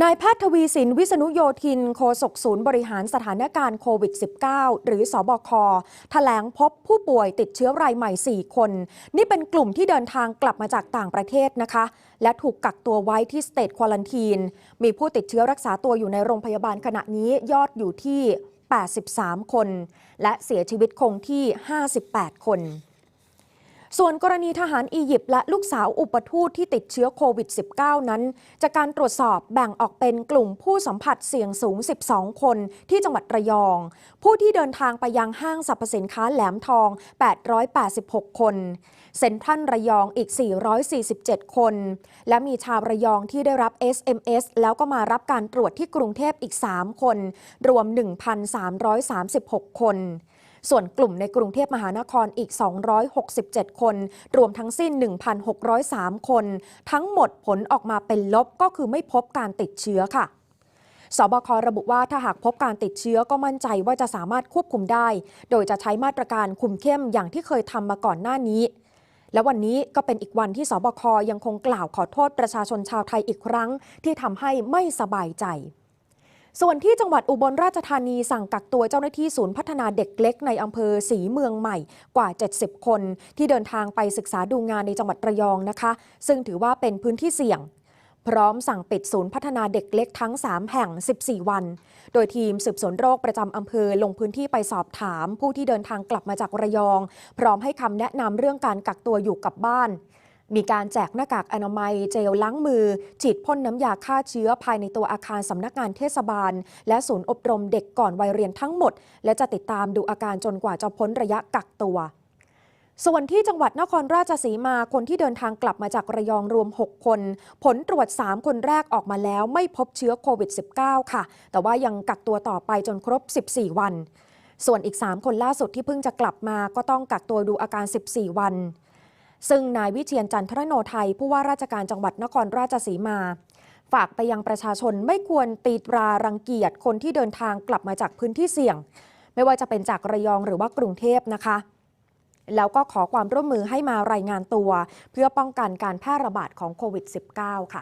นายแพทย์ทวีสินวิษณุโยธินโฆษกศูนย์บริหารสถานการณ์โควิด -19 หรือสอบคแถลงพบผู้ป่วยติดเชื้อรายใหม่ 4 คน นี่เป็นกลุ่มที่เดินทางกลับมาจากต่างประเทศนะคะ และถูกกักตัวไว้ที่สเตทควอลันทีน มีผู้ติดเชื้อรักษาตัวอยู่ในโรงพยาบาลขณะนี้ยอดอยู่ที่ 83 คน และเสียชีวิตคงที่ 58 คน ส่วนกรณีทหารอียิปต์และลูกสาวอุปทูตที่ติดเชื้อโควิด -19 นั้น จากการตรวจสอบแบ่งออกเป็นกลุ่มผู้สัมผัสเสี่ยงสูง 12 คนที่จังหวัดระยอง ผู้ที่เดินทางไปยังห้างสรรพสินค้าแหลมทอง 886 คน เซ็นทรัลระยองอีก 447 คน และมีชาวระยองที่ได้รับ SMS แล้วก็มารับการตรวจที่กรุงเทพอีก 3 คน รวม 1,336 คน ส่วนกลุ่มในกรุงเทพมหานครอีก 267 คน รวมทั้งสิ้น 1,603 คน ทั้งหมดผลออกมาเป็นลบก็คือไม่พบการติดเชื้อค่ะสบคระบุว่าถ้าหากพบการติดเชื้อก็มั่นใจว่าจะสามารถควบคุมได้ โดยจะใช้มาตรการคุมเข้มอย่างที่เคยทำมาก่อนหน้านี้ และวันนี้ก็เป็นอีกวันที่สบคยังคงกล่าวขอโทษประชาชนชาวไทยอีกครั้ง ที่ทำให้ไม่สบายใจ ส่วนที่จังหวัดอุบลราชธานีสั่งกักตัวเจ้าหน้าที่ศูนย์พัฒนาเด็กเล็กในอำเภอสีเมืองใหม่กว่า 70 คน ที่เดินทางไปศึกษาดูงานในจังหวัดระยองนะคะ ซึ่งถือว่าเป็นพื้นที่เสี่ยง พร้อมสั่งปิดศูนย์พัฒนาเด็กเล็กทั้ง 3 แห่ง 14 วัน โดยทีมสืบสวนโรคประจำอำเภอลงพื้นที่ไปสอบถาม ผู้ที่เดินทางกลับมาจากระยอง พร้อมให้คำแนะนำเรื่องการกักตัวอยู่กับบ้าน มีการแจกหน้ากากอนามัย เจลล้างมือ ฉีดพ่นน้ำยาฆ่าเชื้อภายในตัวอาคารสำนักงานเทศบาล และศูนย์อบรมเด็กก่อนวัยเรียนทั้งหมด และจะติดตามดูอาการจนกว่าจะพ้นระยะกักตัวส่วนที่จังหวัดนครราชสีมาคนที่เดินทางกลับมาจากระยองรวม 6 คน ผลตรวจ 3 คนแรกออกมาแล้วไม่พบเชื้อโควิด -19 ค่ะ แต่ว่ายังกักตัวต่อไปจนครบ 14 วัน ส่วนอีก 3 คนล่าสุดที่เพิ่งจะกลับมาก็ต้องกักตัวดูอาการ 14 วัน ซึ่งนายวิเชียนจันทรโนไทยผู้ว่าราชการจังหวัดนครราชสีมา ฝากไปยังประชาชนไม่ควรตีตรารังเกียจคนที่เดินทางกลับมาจากพื้นที่เสี่ยง ไม่ว่าจะเป็นจากระยองหรือว่ากรุงเทพนะคะแล้วก็ขอความร่วมมือให้มารายงานตัว เพื่อป้องกันการแพร่ระบาดของโควิด -19 ค่ะ